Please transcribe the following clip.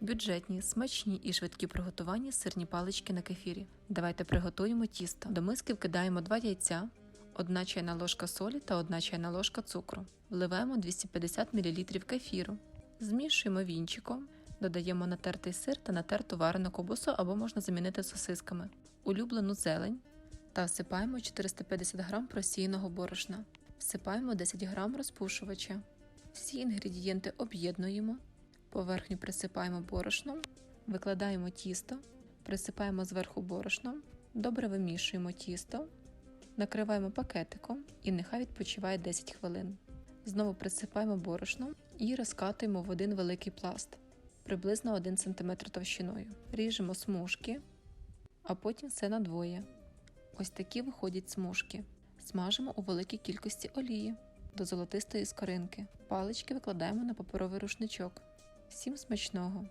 Бюджетні, смачні і швидкі приготування сирні палички на кефірі. Давайте приготуємо тісто. До миски вкидаємо 2 яйця, 1 чайна ложка солі та 1 чайна ложка цукру. Вливаємо 250 мл кефіру. Змішуємо вінчиком, додаємо натертий сир та натерту варену ковбасу або можна замінити сосисками, улюблену зелень та всипаємо 450 г просіяного борошна. Всипаємо 10 г розпушувача. Всі інгредієнти об'єднуємо, поверхню присипаємо борошном, викладаємо тісто, присипаємо зверху борошном, добре вимішуємо тісто, накриваємо пакетиком і нехай відпочиває 10 хвилин. Знову присипаємо борошном і розкатуємо в один великий пласт, приблизно 1 см товщиною. Ріжемо смужки, а потім все надвоє. Ось такі виходять смужки. Смажимо у великій кількості олії до золотистої скоринки. Палички викладаємо на паперовий рушничок. Всім смачного!